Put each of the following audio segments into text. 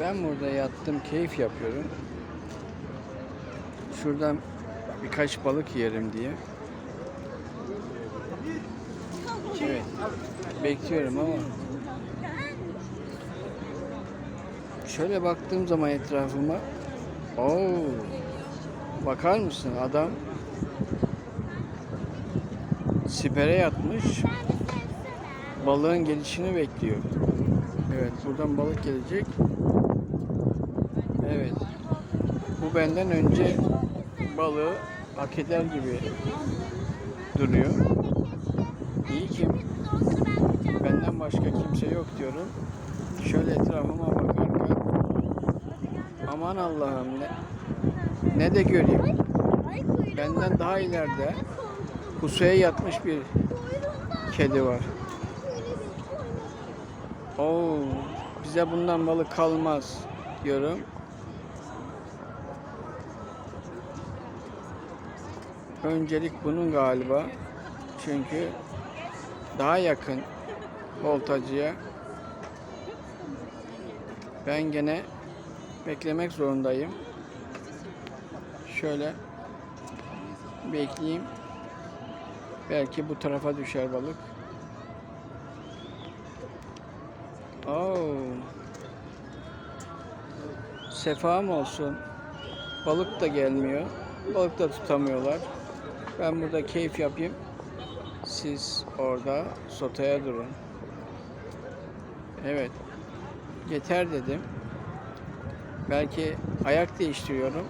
Ben burada yattım, keyif yapıyorum. Şuradan birkaç balık yerim diye. Evet. Bekliyorum ama şöyle baktığım zaman etrafıma Oo! Bakar mısın adam sipere yatmış. Balığın gelişini bekliyor. Evet, buradan balık gelecek. Evet. Bu benden önce balığı hak eder gibi duruyor. İyi ki benden başka kimse yok diyorum. Şöyle etrafıma bakarken aman Allah'ım ne, ne de göreyim. Benden daha ileride pusuya yatmış bir kedi var. Oo, bize bundan balık kalmaz diyorum. Öncelik bunun galiba. Çünkü daha yakın voltajıya ben gene beklemek zorundayım. Şöyle bekleyeyim. Belki bu tarafa düşer balık. Oo. Sefam olsun. Balık da gelmiyor. Balık da tutamıyorlar. Ben burada keyif yapayım. Siz orada sotaya durun. Evet. Yeter dedim. Belki ayak değiştiriyorum.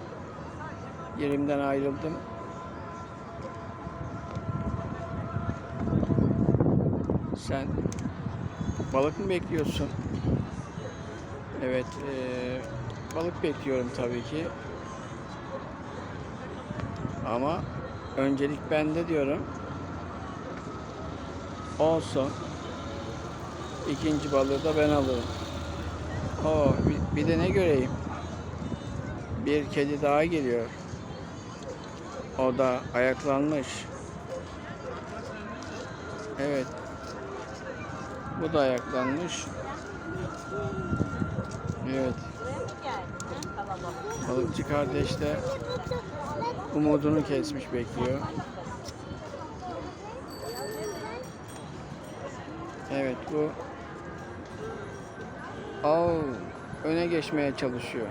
Yerimden ayrıldım. Sen balık mı bekliyorsun? Evet, eee, balık bekliyorum tabii ki. Ama öncelik bende diyorum. Olsun. İkinci balığı da ben alırım. Oo, bir, bir de ne göreyim? Bir kedi daha geliyor. O da ayaklanmış. Evet. Bu da ayaklanmış. Evet. Balıkçı kardeş de umudunu kesmiş bekliyor. Evet bu Oo, öne geçmeye çalışıyor.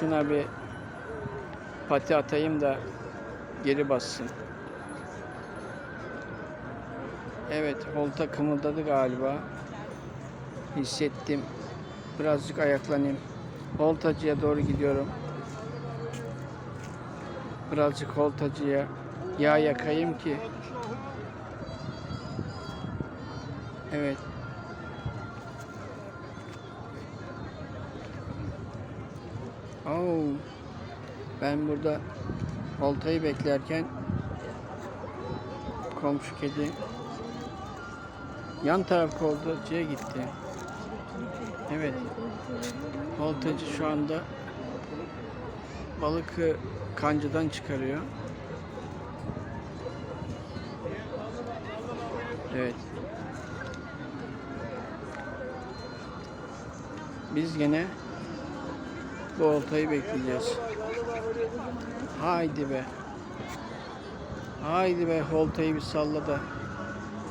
Şuna bir pati atayım da geri bassın. Evet, holta kımıldadı galiba. Hissettim. Birazcık ayaklanayım. Holtacıya doğru gidiyorum. Birazcık holtacıya yağ yakayım ki. Evet. Oo. Ben burada oltayı beklerken komşu kedi yan taraf koltuğuya gitti. Evet. Oltacı şu anda balık kancıdan çıkarıyor. Evet. Biz gene bu oltayı bekleyeceğiz. Haydi be. Haydi be oltayı bir salla da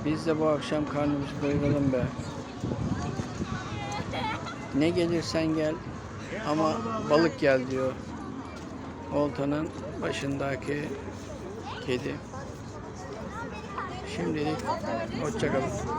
biz de bu akşam karnımızı doyuralım be. Ne gelirsen gel ama balık gel diyor. Oltanın başındaki kedi. Şimdilik hoşçakalın.